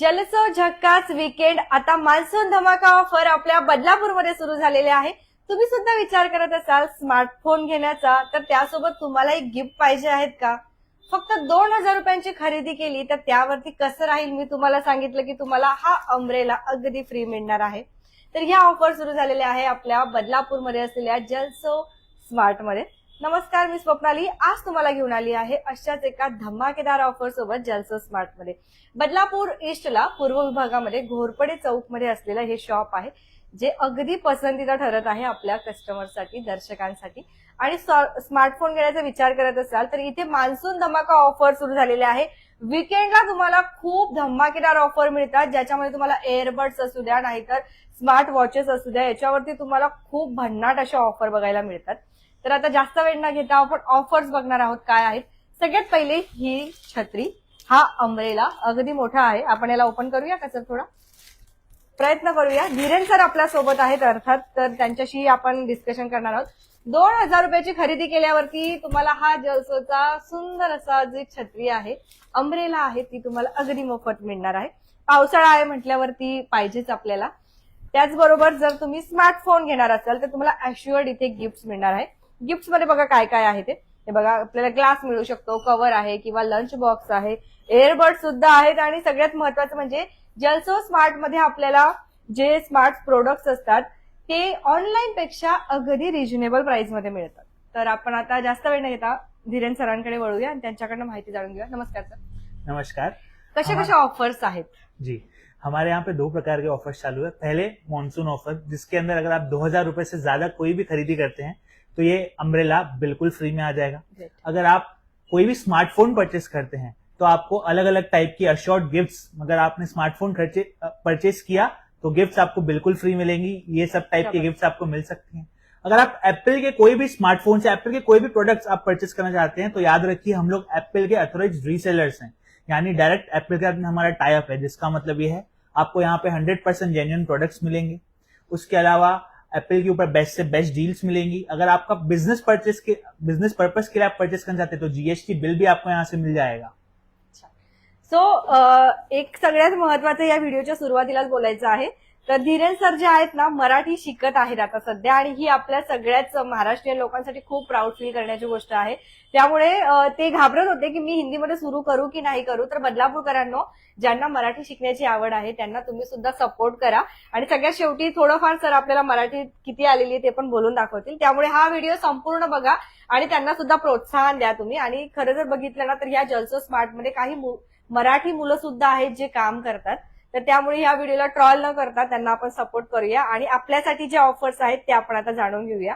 जलसो झक्कास वीकेंड आता मान्सून धमाका ऑफर आपल्या बदलापूरमध्ये सुरू झालेले आहे. तुम्ही सुद्धा विचार करत असाल स्मार्टफोन घेण्याचा तर त्यासोबत तुम्हाला एक गिफ्ट पाहिजे आहेत का? फक्त दोन हजार रुपयांची खरेदी केली तर त्यावरती कसं राहील? मी तुम्हाला सांगितलं की तुम्हाला हा अम्ब्रेला अगदी फ्री मिळणार आहे. तर ह्या ऑफर सुरू झालेल्या आहे आपल्या बदलापूरमध्ये असलेल्या जलसो स्मार्टमध्ये. नमस्कार मी स्वप्नाली. आज तुम्हाला घेऊन आली आहे अशाच एका धमाकेदार ऑफर सोबत जलसो स्मार्टमध्ये. बदलापूर ईस्टला पूर्व विभागामध्ये घोरपडे चौकमध्ये असलेलं हे शॉप आहे जे अगदी पसंतीचं ठरत आहे आपल्या कस्टमरसाठी दर्शकांसाठी. आणि स्मार्टफोन घेण्याचा विचार करत असाल तर इथे मान्सून धमाका ऑफर सुरू झालेले आहे. विकेंडला तुम्हाला खूप धमाकेदार ऑफर मिळतात ज्याच्यामध्ये तुम्हाला एअरबड्स असू द्या नाहीतर स्मार्ट वॉचेस असू द्या याच्यावरती तुम्हाला खूप भन्नाट अशा ऑफर बघायला मिळतात. तर आता जास्त वेळ न घेता आपण ऑफर्स बघणार आहोत काय आहेत. सगळ्यात पहिले ही छत्री हा अमरेला अगदी मोठा आहे. आपण याला ओपन करूया का सर थोडा? प्रयत्न करूया. धीरेन सर आपल्यासोबत आहेत अर्थात तर त्यांच्याशी आपण डिस्कशन करणार आहोत. दोन हजार रुपयाची खरेदी केल्यावरती तुम्हाला हा जलसोचा सुंदर असा जी छत्री आहे अमरेला आहे ती तुम्हाला अगदी मोफत मिळणार आहे. पावसाळा आहे म्हटल्यावरती पाहिजेच आपल्याला. त्याचबरोबर जर तुम्ही स्मार्टफोन घेणार असाल तर तुम्हाला अश्युअर्ड इथे गिफ्ट मिळणार आहे. गिफ्टमध्ये बघा काय काय आहे ते. हे बघा आपल्याला ग्लास मिळू शकतो कव्हर आहे किंवा लंच बॉक्स आहे. एअरबड सुद्धा आहेत आणि सगळ्यात महत्वाचं म्हणजे जलसो स्मार्टमध्ये आपल्याला जे स्मार्ट प्रोडक्ट्स असतात ते ऑनलाईन पेक्षा अगदी रिजनेबल प्राइसमध्ये मिळतात. तर आपण आता जास्त वेळ न घेता धीरेन सरांकडे वळूया आणि त्यांच्याकडनं माहिती जाणून घेऊया. नमस्कार सर. नमस्कार. कशा कशा ऑफर्स आहेत? जी. हमारे यहाँ पे दो प्रकार के ऑफर्स चालू है. पहले मॉनसून ऑफर जिसके अंदर अगर आप दो हजार रुपए से ज्यादा कोई भी खरीदी करते हैं तो ये अम्ब्रेला बिल्कुल फ्री में आ जाएगा। अगर आप कोई भी स्मार्टफ़ोन परचेस करते हैं तो आपको अलग अलग टाइप की अशोर्ड गिफ्ट्स अगर आपने स्मार्टफ़ोन परचेस किया तो गिफ्ट्स आपको बिल्कुल फ्री मिलेंगी। ये सब टाइप की। गिफ्ट्स आपको मिल सकती हैं। अगर आप एप्पल के कोई भी स्मार्टफ़ोन से एप्पल के कोई भी प्रोडक्ट्स आप परचेस करना चाहते हैं तो याद रखिए हम लोग एप्पल के अथोराइज रीसेलर्स हैं। यानी डायरेक्ट एप्पल के साथ हमारा टाइप है जिसका मतलब ये है आपको यहाँ पे हंड्रेड परसेंट जेन्यून प्रोडक्ट्स मिलेंगे। उसके अलावा एप्पल के ऊपर बेस्ट से बेस्ट डील्स मिलेंगी। अगर आपका बिजनेस परचेस के बिजनेस पर्पज के लिए आप परचेस करना चाहते हैं तो जीएसटी बिल भी आपको यहाँ से मिल जाएगा। सो एक सगळ्यात महत्वाचं या व्हिडिओच्या सुरुवातीलाच बोलायचं आहे तर धीरेन सर जे आहेत ना मराठी शिकत आहेत आता सध्या आणि ही आपल्या सगळ्याच महाराष्ट्रीयन लोकांसाठी खूप प्राऊड फील करण्याची गोष्ट आहे. त्यामुळे ते घाबरत होते की मी हिंदीमध्ये सुरू करू की नाही करू. तर बदलापूरकरांनो ज्यांना मराठी शिकण्याची आवड आहे त्यांना तुम्ही सुद्धा सपोर्ट करा. आणि सगळ्यात शेवटी थोडंफार सर आपल्याला मराठी किती आलेली आहे ते पण बोलून दाखवतील. त्यामुळे हा व्हिडिओ संपूर्ण बघा आणि त्यांना सुद्धा प्रोत्साहन द्या तुम्ही. आणि खरं जर बघितलं ना तर या जलसो स्मार्टमध्ये काही मराठी मुलं सुद्धा आहेत जे काम करतात. तर त्यामुळे ह्या व्हिडिओला ट्रॉल न करता त्यांना आपण सपोर्ट करूया आणि आपल्यासाठी जे ऑफर्स आहेत ते आपण आता जाणून घेऊया.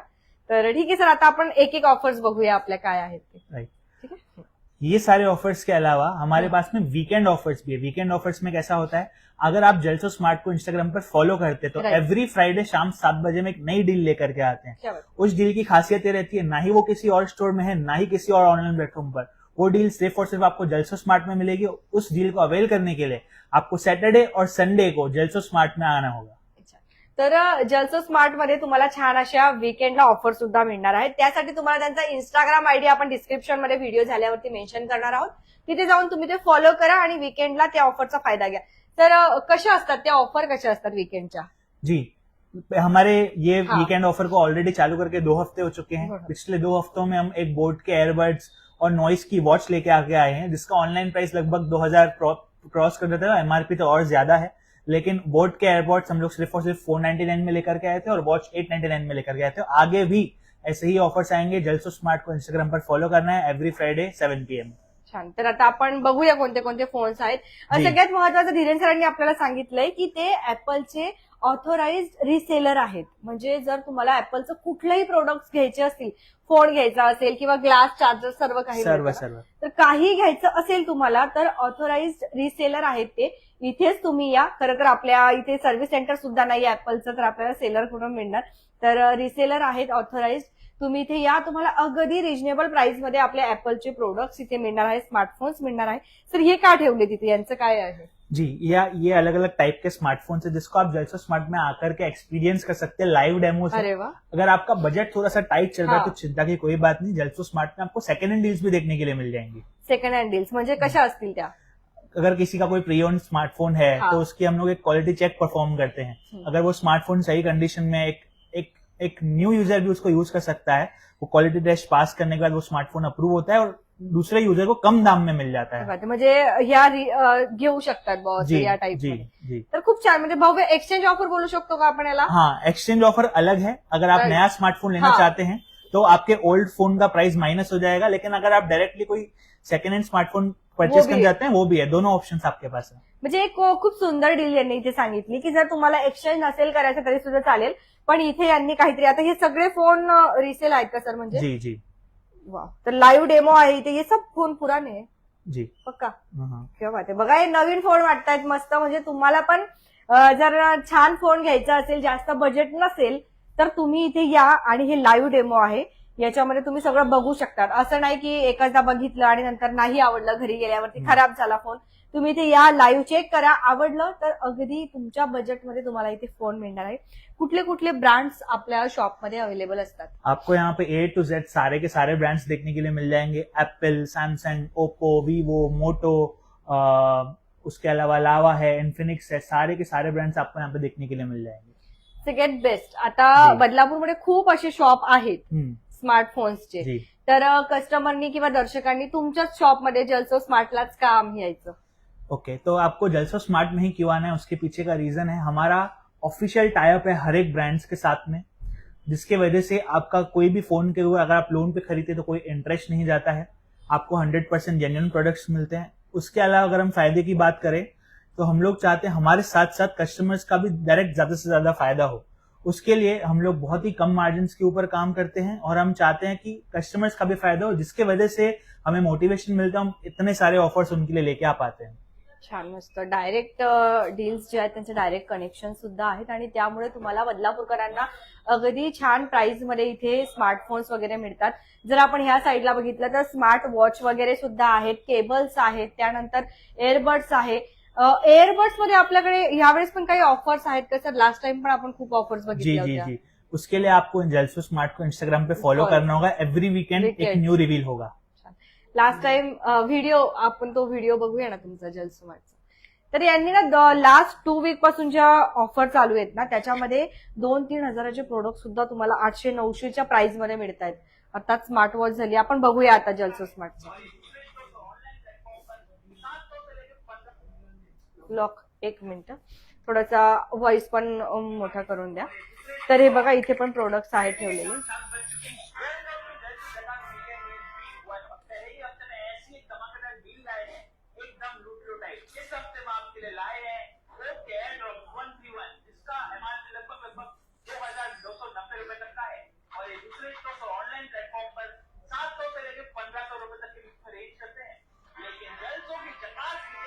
तर ठीक आहे सर आता आपण एक एक ऑफर्स बघूया आपल्या काय आहेत ते. ठीक ये सारे ऑफर्स के अलावा हमारे हाँ। पास में वीकेंड ऑफर्स भी है. वीकेंड ऑफर्स में कैसा होता है? अगर आप जलसो स्मार्ट को इंस्टाग्राम पर फॉलो करते हैं तो एवरी फ्राइडे शाम सात बजे में एक नई डील लेकर के आते हैं। उस डील की खासियत ये रहती है ना ही वो किसी और स्टोर में है ना ही किसी और ऑनलाइन प्लेटफॉर्म पर। वो डील सिर्फ और सिर्फ आपको जलसो स्मार्ट में मिलेगी उस डील को अवेल करने के लिए। आपको सैटरडे और संडे को जलसो स्मार्ट में आना होगा. तर जलसो स्मार्टमध्ये तुम्हाला छान अशा वीकेंडला ऑफर सुद्धा मिळणार आहेत. त्यासाठी तुम्हाला त्यांचा इंस्टाग्राम आयडी आपण डिस्क्रिप्शनमध्ये व्हिडिओ झाल्यावरती मेन्शन करणार आहोत. तिथे जाऊन तुम्ही ते फॉलो करा आणि वीकेंडला त्या ऑफरचा फायदा घ्या. तर कशा असतात? त्या ऑफर कशा असतात वीकेंडच्या जी हमारे ये। वीकेंड ऑफर को ऑलरेडी चालू करके दो हफ्ते हो चुके हैं। पिछले दो हफ्तों में हम एक बोट के एयरबड्स और नॉइस की वॉच लेके आके आए हैं जिसका ऑनलाइन प्राइस लगभग 2000 क्रॉस कर देता है एमआरपी तो और ज़्यादा है लेकिन बोट के एयरबड्स हम लोग सिर्फ़ और सिर्फ़ 499 में लेकर के आए थे और वॉच 899 में लेकर के आए थे। आगे भी ऐसे ही ऑफर्स आएँगे। जल्सो स्मार्ट को इंस्टाग्राम पर फॉलो करना है एवरी फ्राइडे सेवन पीएम छान तर आता आपण बघूया कोणते कोणते फोन्स आहेत। सगळ्यात महत्वाचं धीरेन सरांनी आपल्याला सांगितलंय की ते ऍपलचे ऑथोराइज रिसेलर आहेत. म्हणजे जर तुम्हाला ऍपलचं कुठलंही प्रोडक्ट घ्यायचे असतील फोन घ्यायचा असेल किंवा ग्लास चार्जर सर्व काही सर्व. सर्व. तर काही घ्यायचं असेल तुम्हाला तर ऑथोराइज रिसेलर आहेत ते. इथेच तुम्ही या. खरं तर आपल्या इथे सर्व्हिस सेंटर सुद्धा नाही ऍपलचं तर आपल्याला सेलर कुठून मिळणार. तर रिसेलर आहेत ऑथोराइज तुम्ही इथे या. तुम्हाला अगदी रिजनेबल प्राइसमध्ये आपल्या ऍपलचे प्रोडक्ट्स इथे मिळणार आहे स्मार्टफोन्स मिळणार आहे तर हे का ठेवले तिथे यांचं काय आहे? जी या ये अलग अलग टाइप के स्मार्टफ़ोन है जिसको आप जल्सो स्मार्ट में आकर के एक्सपीरियंस कर सकते हैं लाइव डेमो से अगर आपका बजट थोड़ा सा टाइट चल रहा है हाँ। तो चिंता की कोई बात नहीं जल्सो स्मार्ट में आपको सेकंड हैंड डील्स भी देखने के लिए मिल जाएँगी सेकंड हँड डील्स म्हणजे कशा असतील त्या अगर किसी का कोई प्री ओन स्मार्टफ़ोन है हाँ। तो उसकी हम लोग एक क्वालिटी चेक परफॉर्म करते हैं। अगर वो स्मार्टफ़ोन सही कंडीशन में एक एक एक न्यू यूज़र भी उसको यूज़ कर सकता है वो क्वालिटी टेस्ट पास करने के बाद वो स्मार्टफ़ोन अप्रूव होता है और दूसरे यूजर को कम दाम में मिल जाता है। म्हणजे ह्या घेऊ शकतात बॉस या टाईप जी जी. तर खूप छान म्हणजे भाऊ एक्सचेंज ऑफर बोलू शकतो का आपण याला? हाँ एक्सचेंज ऑफर अलग है। अगर आप. नया स्मार्टफोन लेना हाँ. चाहते हैं तो आपके ओल्ड फोन का प्राइस माइनस हो जाएगा लेकिन अगर आप डायरेक्टली कोई सेकेंड हैंड स्मार्टफोन परचेज भी करना। चाहते हैं वो भी है। दोनों ऑप्शन आपके पास है। म्हणजे एक खूप सुंदर डील यांनी इथे सांगितली की जर तुम्हाला एक्सचेंज नसेल करायचं तरी सुद्धा चालेल. पण इथे यांनी काहीतरी आता हे सगळे फोन रिसेल आहेत का सर म्हणजे? जी जी. वा. तर लाईव्ह डेमो आहे इथे. हे सब फोन पुराने जी. पक्का? हाँ. किंवा बात आहे बघा हे नवीन फोन वाटतायत मस्त. म्हणजे तुम्हाला पण अं, जर छान फोन घ्यायचा असेल जास्त बजेट नसेल तर तुम्ही इथे या आणि हे लाईव्ह डेमो आहे. याच्यामध्ये तुम्ही सगळं बघू शकतात. असं नाही की एकचदा बघितलं आणि नंतर नाही आवडलं घरी गेल्यावरती हम्म. खराब झाला फोन तुम्ही इथे या लाईव्ह चेक करा. आवडलं तर अगदी तुमच्या बजेटमध्ये तुम्हाला इथे फोन मिळणार आहे. कुठले कुठले ब्रँड्स आपल्या शॉपमध्ये अवेलेबल असतात? आपको यहाँ पे ए टू जेड सारे के सारे ब्रांड्स देखने के लिए मिल जाएंगे. Apple Samsung Oppo Vivo Moto उसके अलावा लावा है इन्फिनिक्स है सारे के सारे ब्रांड्स आपको यहाँ पे देखने के लिए मिल जाएंगे. सेकंड बेस्ट आता. बदलापूरमध्ये खूप असे शॉप आहेत. स्मार्टफोन्सचे तर कस्टमरनी किंवा दर्शकांनी तुमच्याच शॉपमध्ये जलसो स्मार्टलाच काम यायचं ओके तो आपको जलसो स्मार्ट में ही क्यों आना है, उसके पीछे का रीजन है, हमारा ऑफिशियल टाइप है हर एक ब्रांड्स के साथ में, जिसके वजह से आपका कोई भी फ़ोन के अगर आप लोन पे खरीदते तो कोई इंटरेस्ट नहीं जाता है, आपको हंड्रेड परसेंट जेन्यून प्रोडक्ट्स मिलते हैं। उसके अलावा अगर हम फ़ायदे की बात करें तो हम लोग चाहते हैं हमारे साथ साथ कस्टमर्स का भी डायरेक्ट ज़्यादा से ज़्यादा फ़ायदा हो। उसके लिए हम लोग बहुत ही कम मार्जिन के ऊपर काम करते हैं और हम चाहते हैं कि कस्टमर्स का भी फ़ायदा हो, जिसके वजह से हमें मोटिवेशन मिलता है, हम इतने सारे ऑफर्स उनके लिए लेके आ पाते हैं। छान मस्त. डायरेक्ट डील्स जे आहेत त्यांचे डायरेक्ट कनेक्शन सुद्धा आहेत आणि त्यामुळे तुम्हाला बदलापूरकरांना अगदी छान प्राइसमध्ये इथे स्मार्टफोन्स वगैरे मिळतात. जर आपण ह्या साईडला बघितलं तर स्मार्ट वॉच वगैरे सुद्धा आहेत केबल्स आहेत त्यानंतर एअरबड्स आहे. एअरबड्समध्ये आपल्याकडे यावेळेस पण काही ऑफर्स आहेत का सर? लास्ट टाइम पण आपण खूप ऑफर्स बघितल्या जी होत्या. उसके लिए आपको जलसो स्मार्ट को इंस्टाग्राम पे फॉलो Follow. करना होगा. एवरी वीकेंड एक. न्यू रिवील होगा. लास्ट टाइम व्हिडिओ आपण तो व्हिडिओ बघूया ना तुमचा जलसुमारचा तर यांनी ना लास्ट टू वीकपासून ज्या ऑफर चालू आहेत ना त्याच्यामध्ये दोन तीन हजाराचे प्रोडक्ट सुद्धा तुम्हाला आठशे नऊशेच्या प्राइसमध्ये मिळत आहेत. अर्थात स्मार्ट वॉच झाली. आपण बघूया आता जलसो स्मार्ट लॉक एक मिनिट. थोडासा व्हॉइस पण मोठा करून द्या. तर हे बघा इथे पण प्रोडक्ट्स आहेत ठेवलेले. लिए हैं वन थ्री वन जिसका लगभग लगभग दो हज़ार दो सौ नब्बे तक का है। और ये दूसरे स्टोर पर ऑनलाइन प्लेटफॉर्म पर सात सौ से लेकर पंद्रह सौ तक के बीच में रेंज करते हैं। लेकिन गर्ल्सों की चकास के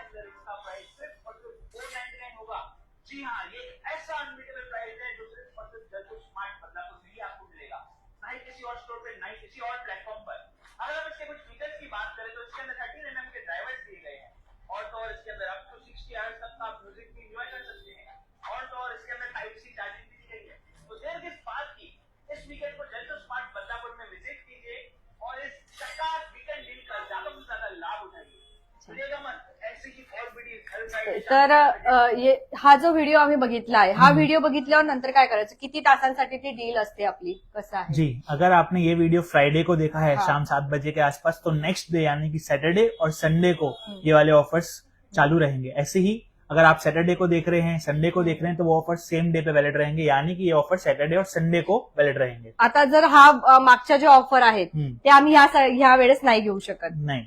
अंदर इसका प्राइस सिर्फ़ और सिर्फ़ फोर नाइनटी नाइन होगा। जी हाँ ये ऐसा अनबिटेबल प्राइस है जो सिर्फ़ और सिर्फ़ गर्ल्सो स्मार्ट ही आपको मिलेगा। ना ही किसी और स्टोर पे, ना ही किसी और प्लेटफॉर्म पर। तर ये हा जो व्हिडिओ आम्ही बघितला आहे हा व्हिडिओ बघितल्यावर नंतर काय करायचं? किती तासांसाठी ती डील असते आपली? कसं जी अगर आपने ये वीडियो फ्राइडे को देखा है हाँ। शाम सात बजे के आसपास तो नेक्स्ट डे यानी कि सैटरडे और संडे को। ये वाले ऑफर्स चालू रहेंगे। ऐसे ही अगर आप सैटरडे को देख रहे हैं संडे को देख रहे हैं तो वो ऑफर सेम डे पे वैलिड रहेंगे यानी कि ये ऑफर सैटरडे और संडे को वैलिड रहेंगे। आता जर हा मागच्या ज्या ऑफर आहेत ते आम्ही ह्या वेळेस नाही घेऊ शकत. नहीं.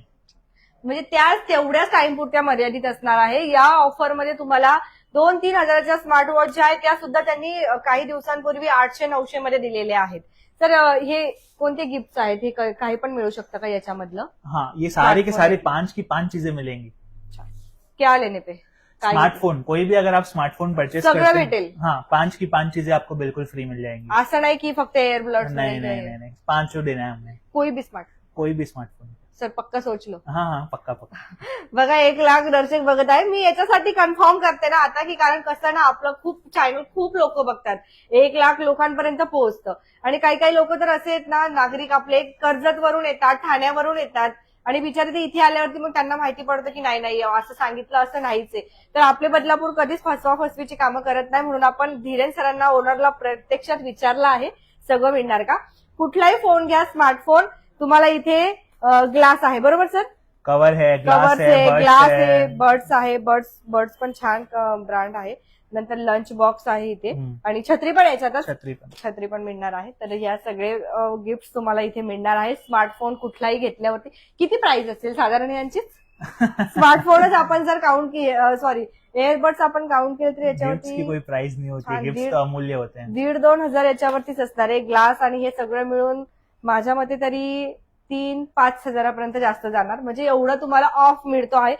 म्हणजे त्या तेवढ्याच टाइम पुरत्या मर्यादित असणार आहे. या ऑफरमध्ये तुम्हाला दोन तीन हजाराच्या स्मार्ट वॉच ज्या आहेत त्या सुद्धा त्यांनी काही दिवसांपूर्वी आठशे नऊशे मध्ये दिलेल्या आहेत. तर हे कोणते गिफ्ट आहेत? हे काही पण मिळू शकतं का याच्यामधलं? हाँ ये सारे के सारे। पांच की पांच चीजें मिलेंगी. क्या लेने पे? स्मार्टफोन कोई भी अगर आप स्मार्टफोन परचेस सगळं करते हैं भेटेल. हाँ पांच की पांच चीजें आपको बिल्कुल फ्री मिल जाएंगी. असं नाही की फक्त एअर ब्लड नहीं नहीं नहीं नहीं पांचों देना है हमने. कोई भी स्मार्ट कोई भी स्मार्टफोन सर पक्का सोच लो हाँ हाँ पक्का पक्का. बघा एक लाख दर्शक बघत आहे मी याच्यासाठी कन्फर्म करते ना आता की कारण कसं ना आपलं खूप चॅनल खूप लोक बघतात. एक लाख लोकांपर्यंत पोहोचतं. आणि काही काही लोक तर असे आहेत ना नागरिक आपले कर्जत वरून येतात ठाण्यावरून येतात. आणि बिचारे ते इथे आल्यावरती मग त्यांना माहिती पडतं की नाही नाही असं सांगितलं असं नाहीच आहे. तर आपले बदलापूर कधीच फसवा फसवीची कामं करत नाही म्हणून आपण धीरेन सरांना ओनरला प्रत्यक्षात विचारलं आहे. सगळं मिळणार का? कुठलाही फोन घ्या स्मार्टफोन तुम्हाला इथे ग्लास आहे. बरोबर सर कवर है ग्लास कवर्स है आहे ग्लास आहे बर्ड्स आहे. बर्ड्स बर्ड्स पण छान ब्रँड आहे. नंतर लंच बॉक्स आहे इथे. आणि छत्री पण याच्यातच छत्री पण. छत्री पण मिळणार आहे. तर या सगळे गिफ्ट तुम्हाला इथे मिळणार आहे. स्मार्टफोन कुठलाही घेतल्यावरती. किती प्राइस असेल साधारण यांची? स्मार्टफोनच आपण जर काउंट केले सॉरी एअरबड्स आपण काउंट केले तर याच्यावरती प्राइस नहीं होती. तो अमूल्य होते. दीड दोन हजार याच्यावरतीच असणार आहे. ग्लास आणि हे सगळं मिळून माझ्या मते तरी तीन पाच हजारापर्यंत जास्त जाणार. म्हणजे एवढं तुम्हाला ऑफ मिळतो आहे.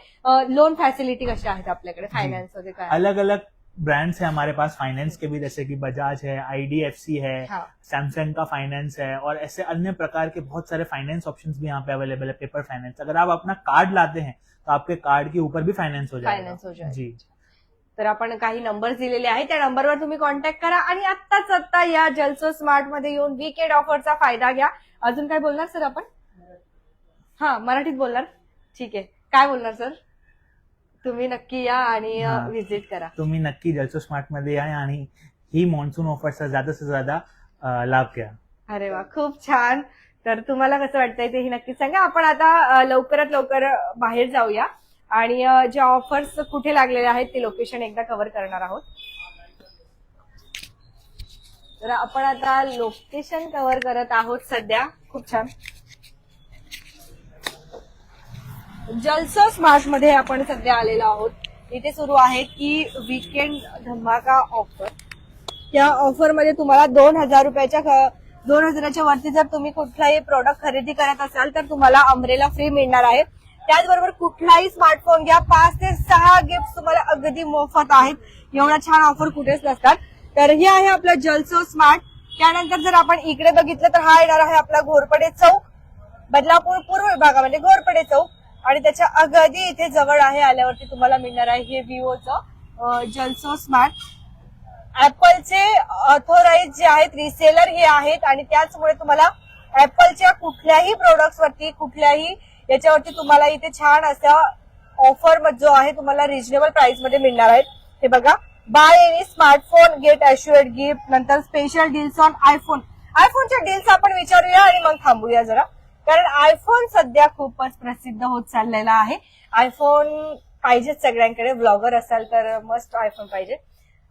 लोन फॅसिलिटी कशा आहेत आपल्याकडे? फायनान्स काय? अलग अलग ब्रांड्स है हमारे पास. फाइनेंस के भी जैसे कि बजाज है आईडीएफसी है हा. सैमसंग का फाइनेंस है और ऐसे अन्य प्रकार के बहुत सारे फाइनेंस ऑप्शंस भी यहाँ पे अवेलेबल है पेपर फाइनेंस अगर आप अपना कार्ड लाते हैं तो आपके कार्ड के ऊपर भी फाइनेंस हो फायनान्स हो जाएगा. जाएगा जी। तर आपण काही नंबर दिलेले आहेत. त्या नंबरवर तुम्ही कॉन्टॅक्ट करा आणि आत्ताच आत्ता या जलसो स्मार्टमध्ये येऊन वीकेंड ऑफरचा फायदा घ्या. अजून काय बोलणार सर आपण? हा मराठीत बोलणार. ठीक आहे. काय बोलणार सर? तुम्ही नक्की या आणि हा. व्हिजिट करा. तुम्ही नक्की जलसो स्मार्टमध्ये या आणि ही मॉन्सून ऑफरचा ज्यादा से ज्यादा अं, लाभ घ्या. अरे वा खूप छान. तर तुम्हाला कसं वाटतंय तेही नक्कीच सांगा. आपण आता अ, लवकरात लवकर बाहेर जाऊया. आणि अ, जे ऑफर्स कुठे लागलेले आहेत ते लोकेशन एकदा कव्हर करणार आहोत. तर आपण आता लोकेशन कव्हर करत आहोत सध्या. खूप छान. जलसा स्मार्टमध्ये आपण सध्या आलेलो आहोत. इथे सुरू आहे की वीकेंड धमाका ऑफर या ऑफरमध्ये तुम्हाला दोन हजार रुपयाच्या दोन हजाराच्या वरती जर तुम्ही कुठलाही प्रोडक्ट खरेदी करत असाल तर तुम्हाला अमरेला फ्री मिळणार आहे. त्याचबरोबर कुठलाही स्मार्टफोन घ्या. पाच ते सहा गिफ्ट तुम्हाला अगदी मोफत आहेत. एवढा छान ऑफर कुठेच नसतात. तर हे आहे आपलं जलसो स्मार्ट. त्यानंतर जर आपण इकडे बघितलं तर हा येणार आहे आपला घोरपडे चौक. बदलापूर पूर्व विभागामध्ये घोरपडे चौक. आणि त्याच्या अगदी इथे जवळ आहे आल्यावरती तुम्हाला मिळणार आहे हे विवोचं जलसो स्मार्ट. ऍपलचे ऑथोराईज जे आहेत रिसेलर हे आहेत आणि त्याचमुळे तुम्हाला ऍपलच्या कुठल्याही प्रोडक्ट वरती कुठल्याही याच्यावरती तुम्हाला इथे छान असा ऑफर जो आहे तुम्हाला रिजनेबल प्राइसमध्ये मिळणार आहेत. हे बघा. Buy any smartphone get assured gift नंतर स्पेशल डील्स ऑन आयफोन आयफोनच्या डील्स आपण विचारूया आणि मग थांबूया जरा. कारण आयफोन सध्या खूपच प्रसिद्ध होत चाललेला आहे. आयफोन पाहिजेच सगळ्यांकडे. ब्लॉगर असाल तर मस्ट आयफोन पाहिजे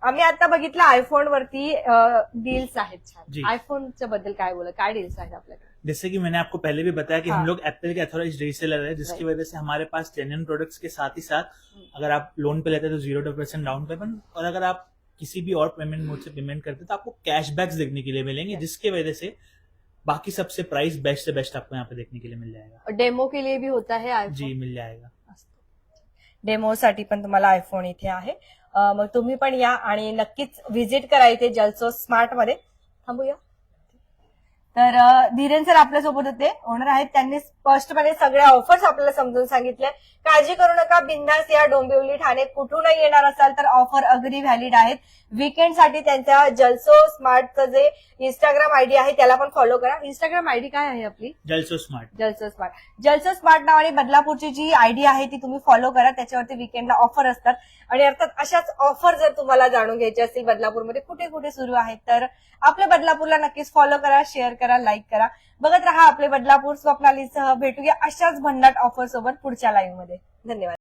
आम्ही आता बघितलं आयफोन वरती डील्स आहेत छान. आयफोनच्या बद्दल काय बोला? काय डील्स आहेत आपल्याकडे? जैसे कि मैंने आपको पहले भी बताया कि हाँ। हम लोग एप्पल के अथोराइज रीसेलर है जिसकी वजह से हमारे पास जेन्युइन प्रोडक्ट्स के साथ ही साथ अगर आप लोन पे लेते हैं तो ज़ीरो परसेंट डाउन पेमेंट और अगर आप किसी भी और पेमेंट मोड से पेमेंट करते हैं तो आपको कैशबैक्स देखने के लिए मिलेंगे. जिसकी वजह से बाकी सबसे प्राइस बेस्ट से बेस्ट आपको यहाँ पे देखने के लिए मिल जाएगा। और डेमो के लिए भी होता है जी मिल जाएगा। डेमोसाठी पण तुम्हाला आयफोन इथे आहे. अं, मग तुम्ही पण या आणि नक्कीच व्हिजिट करा इथे जलसो स्मार्ट मध्ये. थांबूया. तर धीरेन सर आपल्यासोबत होते. ओनर आहेत. त्यांनी स्पष्टपणे सगळ्या ऑफर्स आपल्याला समजून सांगितल्या काळजी करू नका. बिंदास या डोंबिवली ठाणे. कुठूनही येणार असाल तर ऑफर अगदी व्हॅलिड आहेत. वीकेंडसाठी त्यांच्या जलसो स्मार्टचं जे इंस्टाग्राम आयडी आहे त्याला पण फॉलो करा. इंस्टाग्राम आयडी काय आहे आपली? Jalso smart Jalso smart Jalso smart नावाने बदलापूरची जी आयडी आहे ती तुम्ही फॉलो करा. त्याच्यावरती विकेंडला ऑफर असतात. आणि अर्थात अशाच ऑफर जर तुम्हाला जाणून घ्यायचे असतील बदलापूरमध्ये कुठे कुठे सुरू आहेत तर आपल्या बदलापूरला नक्कीच फॉलो करा शेअर करा लाईक करा. बघत राहा आपले बदलापूर स्वप्नालीसह. भेटूया अशाच भन्नाट ऑफर सोबत पुढच्या लाईव्हमध्ये. धन्यवाद.